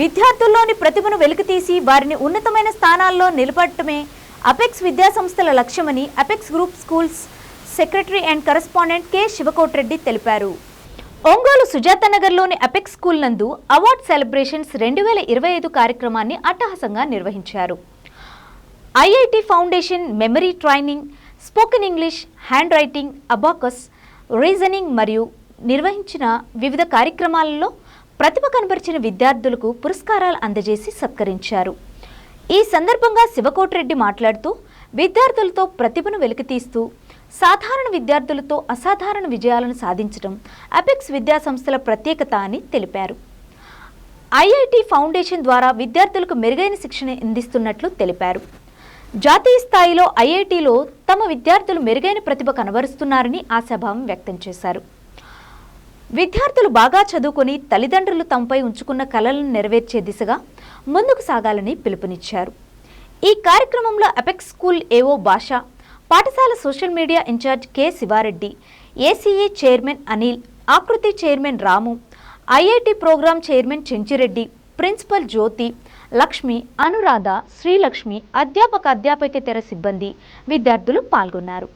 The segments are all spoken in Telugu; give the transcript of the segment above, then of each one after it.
విద్యార్థుల్లోని ప్రతిభను వెలికితీసి వారిని ఉన్నతమైన స్థానాల్లో నిలబడటమే అపెక్స్ విద్యాసంస్థల లక్ష్యమని apex group schools secretary and correspondent K Sivakotreddy తెలిపారు ఒంగోలు సుజాతనగర్లోని అపెక్స్ స్కూల్ నందు అవార్డ్ సెలబ్రేషన్స్ రెండు వేల ఇరవై ఐదు కార్యక్రమాన్ని అట్టహాసంగా నిర్వహించారు IIT foundation memory training spoken English hand writing abacus reasoning మరియు నిర్వహించిన వివిధ కార్యక్రమాలలో ప్రతిభ కనబరిచిన విద్యార్థులకు పురస్కారాలు అందజేసి సత్కరించారు ఈ సందర్భంగా శివకోటిరెడ్డి మాట్లాడుతూ విద్యార్థులతో ప్రతిభను వెలికితీస్తూ సాధారణ విద్యార్థులతో అసాధారణ విజయాలను సాధించడం అపెక్స్ విద్యాసంస్థల ప్రత్యేకత అని తెలిపారు ఐఐటి ఫౌండేషన్ ద్వారా విద్యార్థులకు మెరుగైన శిక్షణ అందిస్తున్నట్లు తెలిపారు జాతీయ స్థాయిలో ఐఐటిలో తమ విద్యార్థులు మెరుగైన ప్రతిభ కనబరుస్తున్నారని ఆశాభావం వ్యక్తం చేశారు విద్యార్థులు బాగా చదువుకొని తల్లిదండ్రులు తమపై ఉంచుకున్న కలలను నెరవేర్చే దిశగా ముందుకు సాగాలని పిలుపునిచ్చారు ఈ కార్యక్రమంలో అపెక్స్ స్కూల్ ఏవో భాష పాఠశాల social media incharge K Sivareddy ACA chairman Anil Akriti chairman Ramu IIT program chairman Chenchireddy principal Jyothi Lakshmi Anuradha Srilakshmi అధ్యాపక అధ్యాపకేతర సిబ్బంది విద్యార్థులు పాల్గొన్నారు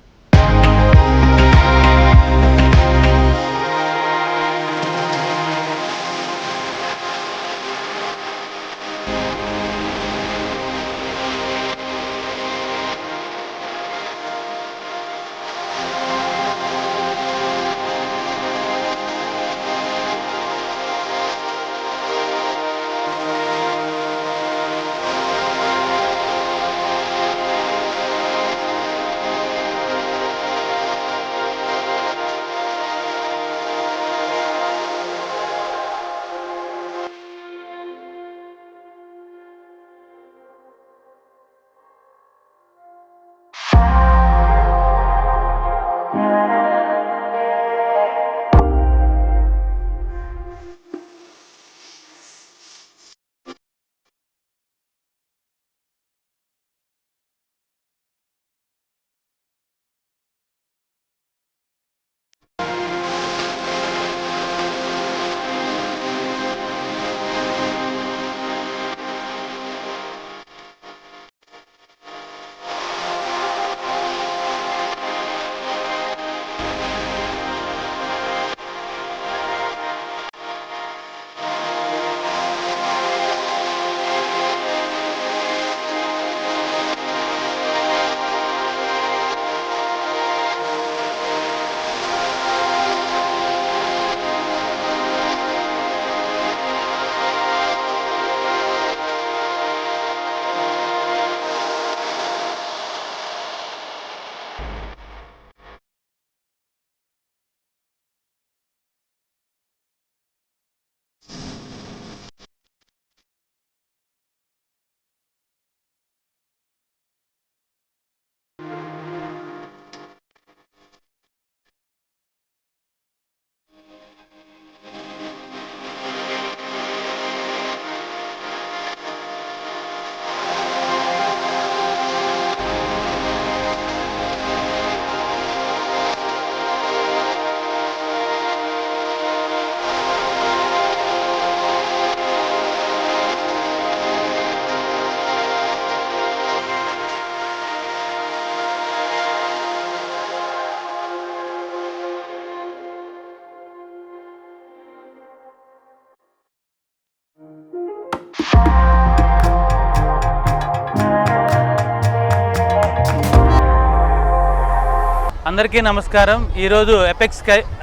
అందరికీ నమస్కారం ఈరోజు ఎపెక్స్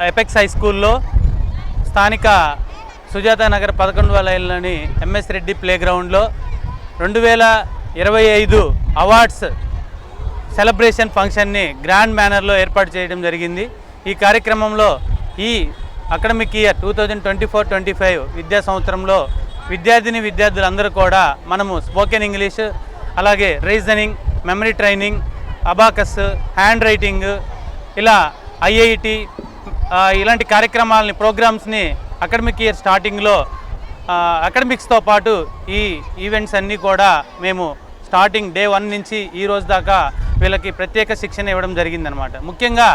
ఎపెక్స్ హై స్కూల్లో స్థానిక సుజాత నగర్ పదకొండు లైన్లోని ఎంఎస్ రెడ్డి ప్లే గ్రౌండ్లో రెండు వేల ఇరవై ఐదు అవార్డ్స్ సెలబ్రేషన్ ఫంక్షన్ని గ్రాండ్ మేనర్లో ఏర్పాటు చేయడం జరిగింది ఈ కార్యక్రమంలో ఈ academic year two thousand twenty four twenty five విద్యా సంవత్సరంలో విద్యార్థిని విద్యార్థులందరూ కూడా మనము స్పోకెన్ ఇంగ్లీష్ అలాగే reasoning memory training abacus hand writing ఇలా ఐఐటి ఇలాంటి కార్యక్రమాలని ప్రోగ్రామ్స్ని అకాడమిక్ ఇయర్ స్టార్టింగ్లో అకాడమిక్స్తో పాటు ఈ ఈవెంట్స్ అన్నీ కూడా మేము స్టార్టింగ్ డే వన్ నుంచి ఈ రోజు దాకా వీళ్ళకి ప్రత్యేక శిక్షణ ఇవ్వడం జరిగిందనమాట ముఖ్యంగా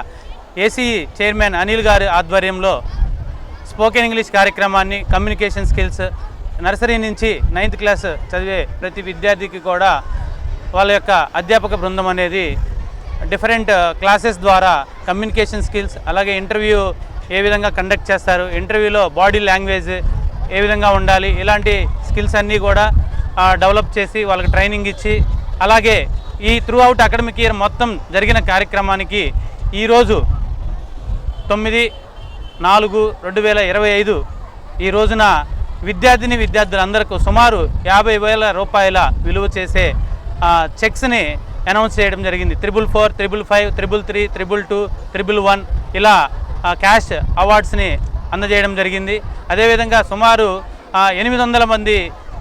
ఏసీ చైర్మన్ అనిల్ గారి ఆధ్వర్యంలో స్పోకెన్ ఇంగ్లీష్ కార్యక్రమాన్ని కమ్యూనికేషన్ స్కిల్స్ నర్సరీ నుంచి నైన్త్ క్లాస్ చదివే ప్రతి విద్యార్థికి కూడా వాళ్ళ యొక్క అధ్యాపక బృందం అనేది డిఫరెంట్ క్లాసెస్ ద్వారా కమ్యూనికేషన్ స్కిల్స్ అలాగే ఇంటర్వ్యూ ఏ విధంగా కండక్ట్ చేస్తారు ఇంటర్వ్యూలో బాడీ లాంగ్వేజ్ ఏ విధంగా ఉండాలి ఇలాంటి స్కిల్స్ అన్నీ కూడా డెవలప్ చేసి వాళ్ళకి ట్రైనింగ్ ఇచ్చి అలాగే ఈ త్రూ అవుట్ అకాడమిక్ ఇయర్ మొత్తం జరిగిన కార్యక్రమానికి ఈరోజు తొమ్మిది నాలుగు రెండు వేల ఇరవై ఐదు ఈ రోజున విద్యార్థిని విద్యార్థులందరకు సుమారు యాభై వేల రూపాయల విలువ చేసే చెక్స్ని అనౌన్స్ చేయడం జరిగింది triple four triple five triple three triple two triple one ఇలా క్యాష్ అవార్డ్స్ని అందజేయడం జరిగింది అదేవిధంగా సుమారు ఎనిమిది వందల మంది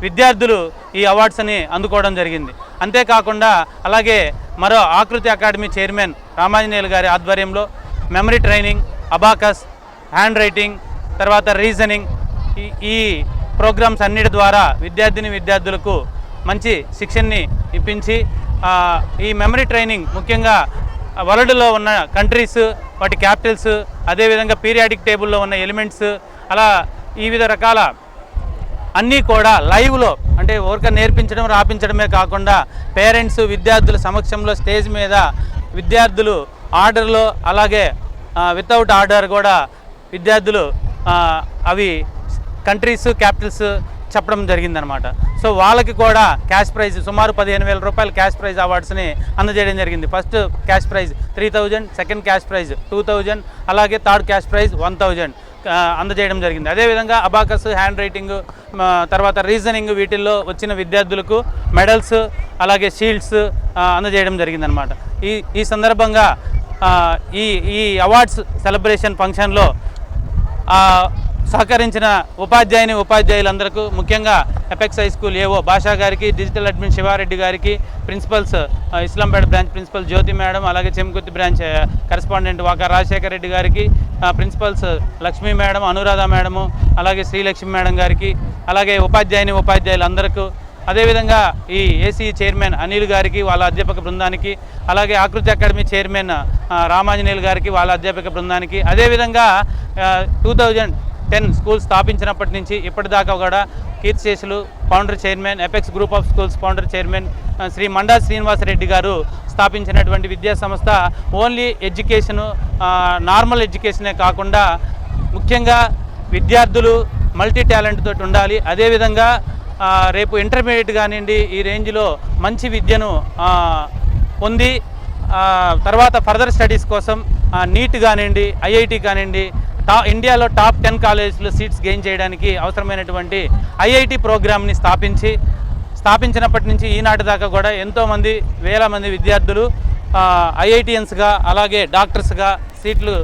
విద్యార్థులు ఈ అవార్డ్స్ని అందుకోవడం జరిగింది అంతేకాకుండా అలాగే మరో ఆకృతి అకాడమీ చైర్మన్ రామాంజనేయుల గారి ఆధ్వర్యంలో memory training abacus hand writing తర్వాత రీజనింగ్ ఈ ప్రోగ్రామ్స్ అన్నిటి ద్వారా విద్యార్థిని విద్యార్థులకు మంచి శిక్షణని ఇప్పించి ఈ మెమరీ ట్రైనింగ్ ముఖ్యంగా వరల్డ్లో ఉన్న కంట్రీస్ వాటి క్యాపిటల్స్ అదేవిధంగా పీరియాడిక్ టేబుల్లో ఉన్న ఎలిమెంట్స్ అలా ఈ వివిధ రకాల అన్నీ కూడా లైవ్లో అంటే ఊరిక నేర్పించడం రాపించడమే కాకుండా పేరెంట్స్ విద్యార్థుల సమక్షంలో స్టేజ్ మీద విద్యార్థులు ఆర్డర్లో అలాగే వితౌట్ ఆర్డర్ కూడా విద్యార్థులు అవి కంట్రీస్ క్యాపిటల్స్ చెప్పడం జరిగిందనమాట సో వాళ్ళకి కూడా క్యాష్ ప్రైజ్ సుమారు పదిహేను వేల రూపాయలు క్యాష్ ప్రైజ్ అవార్డ్స్ని అందజేయడం జరిగింది first cash prize three thousand second cash prize two thousand అలాగే third cash prize one thousand అందజేయడం జరిగింది అదేవిధంగా అబాకస్ హ్యాండ్ రైటింగ్ తర్వాత రీజనింగ్ వీటిల్లో వచ్చిన విద్యార్థులకు మెడల్స్ అలాగే షీల్డ్స్ అందజేయడం జరిగిందనమాట ఈ ఈ సందర్భంగా ఈ ఈ అవార్డ్స్ సెలబ్రేషన్ ఫంక్షన్లో సహకరించిన ఉపాధ్యాయుని ఉపాధ్యాయులందరకు ముఖ్యంగా ఎపెక్స్ హై స్కూల్ ఏవో భాషా గారికి డిజిటల్ అడ్మిన్ శివారెడ్డి గారికి principals Islampeta branch principal Jyothi madam అలాగే చెంకుర్తి బ్రాంచ్ కరెస్పాండెంట్ వాక రాజశేఖర రెడ్డి గారికి principals Lakshmi madam Anuradha madam అలాగే శ్రీలక్ష్మి మేడం గారికి అలాగే ఉపాధ్యాయుని ఉపాధ్యాయులందరకు అదేవిధంగా ఈ ఏసీ చైర్మన్ అనిల్ గారికి వాళ్ళ అధ్యాపక బృందానికి అలాగే ఆకృతి అకాడమీ చైర్మన్ రామాంజనేయులు గారికి వాళ్ళ అధ్యాపక బృందానికి అదేవిధంగా టూ థౌజండ్ టెన్ స్కూల్స్ స్థాపించినప్పటి నుంచి ఇప్పటిదాకా కూడా కీర్తిశేషులు founder chairman Apex group of schools founder chairman Shri Manda Srinivasareddy గారు స్థాపించినటువంటి విద్యా సంస్థ ఓన్లీ ఎడ్యుకేషను నార్మల్ ఎడ్యుకేషనే కాకుండా ముఖ్యంగా విద్యార్థులు మల్టీ టాలెంట్ తోటి ఉండాలి అదేవిధంగా రేపు ఇంటర్మీడియట్ కానివ్వండి ఈ రేంజ్లో మంచి విద్యను పొంది తర్వాత ఫర్దర్ స్టడీస్ కోసం నీట్ కానివ్వండి ఐఐటి కానివ్వండి టా ఇండియాలో టాప్ టెన్ కాలేజెస్లో సీట్స్ గెయిన్ చేయడానికి అవసరమైనటువంటి ఐఐటి ప్రోగ్రామ్ని స్థాపించి స్థాపించినప్పటి నుంచి ఈనాటి దాకా కూడా ఎంతోమంది వేల మంది విద్యార్థులు ఐఐటిఎన్స్గా అలాగే డాక్టర్స్గా సీట్లు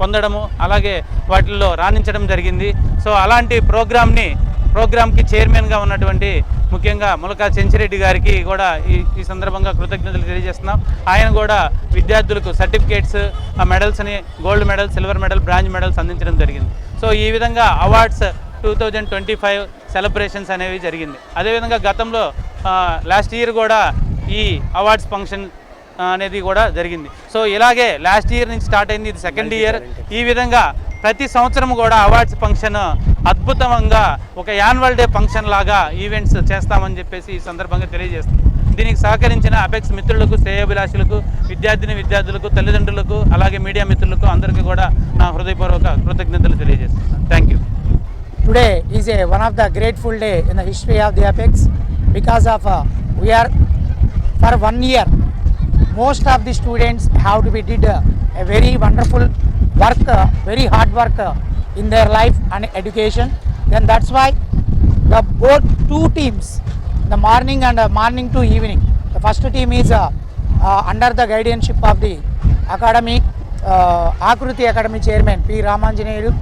పొందడము అలాగే వాటిల్లో రాణించడం జరిగింది సో అలాంటి ప్రోగ్రామ్ని ప్రోగ్రామ్కి చైర్మన్గా ఉన్నటువంటి ముఖ్యంగా ములకా చెంచిరెడ్డి గారికి కూడా ఈ ఈ సందర్భంగా కృతజ్ఞతలు తెలియజేస్తున్నాం ఆయన కూడా విద్యార్థులకు సర్టిఫికేట్స్ ఆ మెడల్స్ని gold medal silver medal bronze medals అందించడం జరిగింది సో ఈ విధంగా awards two thousand twenty five celebrations అనేవి జరిగింది అదేవిధంగా గతంలో లాస్ట్ ఇయర్ కూడా ఈ అవార్డ్స్ ఫంక్షన్ అనేది కూడా జరిగింది సో ఇలాగే లాస్ట్ ఇయర్ నుంచి స్టార్ట్ అయింది ఇది సెకండ్ ఇయర్ ఈ విధంగా ప్రతి సంవత్సరం కూడా అవార్డ్స్ ఫంక్షన్ అద్భుతంగా ఒక యాన్యువల్ డే ఫంక్షన్ లాగా ఈవెంట్స్ చేస్తామని చెప్పేసి ఈ సందర్భంగా తెలియజేస్తుంది దీనికి సహకరించిన అపెక్స్ మిత్రులకు శ్రేయాభిలాషులకు విద్యార్థిని విద్యార్థులకు తల్లిదండ్రులకు అలాగే మీడియా మిత్రులకు అందరికీ కూడా నా హృదయపూర్వక కృతజ్ఞతలు తెలియజేస్తున్నాను thank you today is a one of the grateful day in the history of the apex because of we are for one year most of the students have to be did a very wonderful work, very hard work in their life and education. Then that's why the both two teams, the morning and uh, morning to evening. The first team is uh, uh, under the guardianship of the academy, uh, Akruti Academy chairman P. Ramanjaneru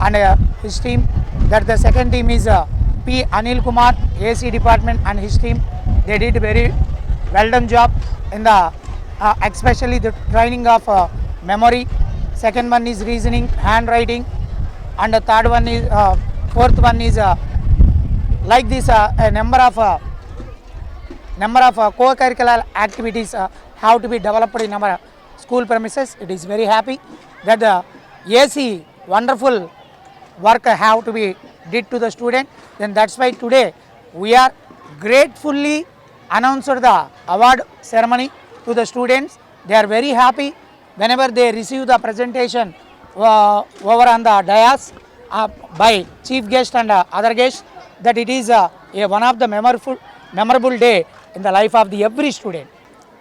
and uh, his team. That the second team is uh, P. Anil Kumar, AC department and his team. They did very well done job in the uh, especially the training of uh, memory Second one is reasoning, handwriting, and the third one is uh, fourth one is uh, like this. Uh, a number of co-curricular activities have to be developed in our school premises. It is very happy that the AC wonderful work have to be did to the student. Then that's why today we are gratefully announced the award ceremony to the students. They are very happy whenever they receive the presentation uh, over on the dais uh, by chief guest and uh, other guests that it is uh, a one of the memorable, memorable day in the life of the every student.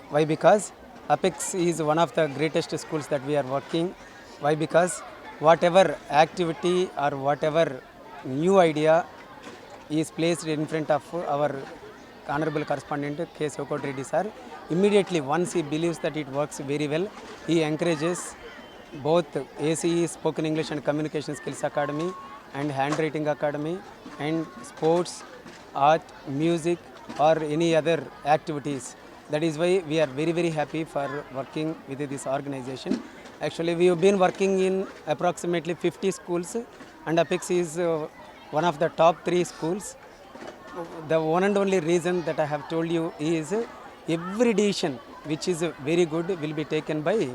Why? Because Apex is one of the greatest schools that we are working. Why? Because whatever activity or whatever new idea is placed in front of our honorable correspondent K. Sokotreddy sir, immediately once he believes that it works very well, he encourages both ACE Spoken English and Communication Skills Academy and Handwriting Academy and sports, art, music or any other activities. That is why we are very very happy for working with this organization. Actually we have been working in approximately 50 schools and Apex is uh, one of the top three schools. The one and only reason that I have told you is every decision which is very good will be taken by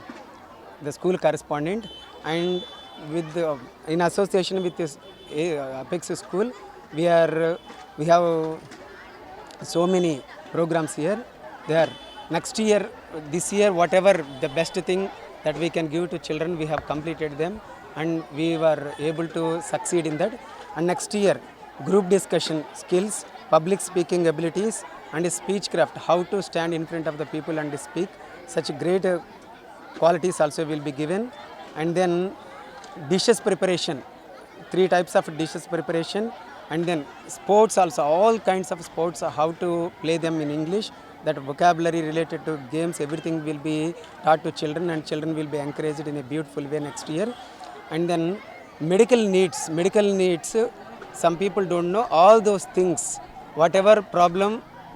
the school correspondent and with the, in association with this eh, apex school we are we have so many programs here there next year this year whatever the best thing that we can give to children we have completed them and we were able to succeed in that and next year group discussion skills public speaking abilities and speech craft, how to stand in front of the people and speak. Such great uh, qualities also will be given. And then dishes preparation, three types of dishes preparation. And then sports also, all kinds of sports, uh, how to play them in English. That vocabulary related to games, everything will be taught to children and children will be encouraged in a beautiful way next year. And then medical needs, medical needs, some people don't know all those things whatever problem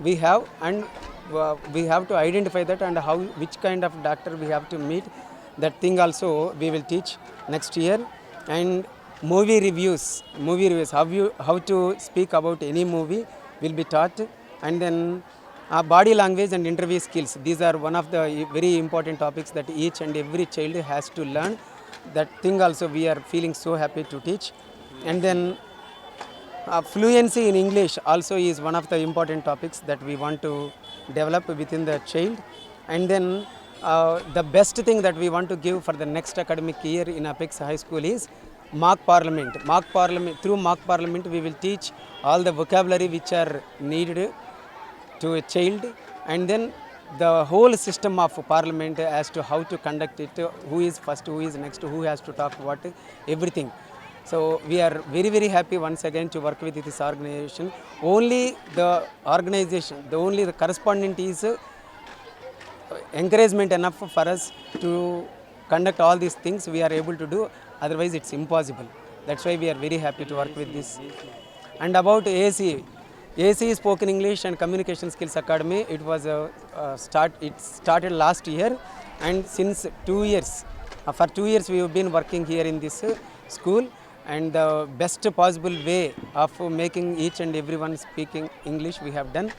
we have and uh, we have to identify that and how which kind of doctor we have to meet that thing also we will teach next year and movie reviews movie reviews how you how to speak about any movie will be taught and then uh, body language and interview skills these are one of the very important topics that each and every child has to learn that thing also we are feeling so happy to teach and then uh, fluency in English also is one of the important topics that we want to develop within the child. And then uh, the best thing that we want to give for the next academic year in Apex High School is mock parliament. Mock parliament through mock parliament we will teach all the vocabulary which are needed to a child and then the whole system of parliament as to how to conduct it, who is first, who is next, who has to talk what, everything. So we are very very happy once again to work with this organization. Only the organization, the only the correspondent is uh, encouragement enough for us to conduct all these things we are able to do otherwise it's impossible that's why we are very happy to work with this and about AC AC spoken English and communication skills academy it was a, uh, a uh, start it started last year and since 2 years uh, for 2 years we have been working here in this uh, school and the best possible way of making each and everyone speaking English we have done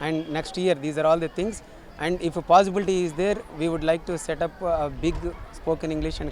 and next year these are all the things and if a possibility is there we would like to set up a big spoken English and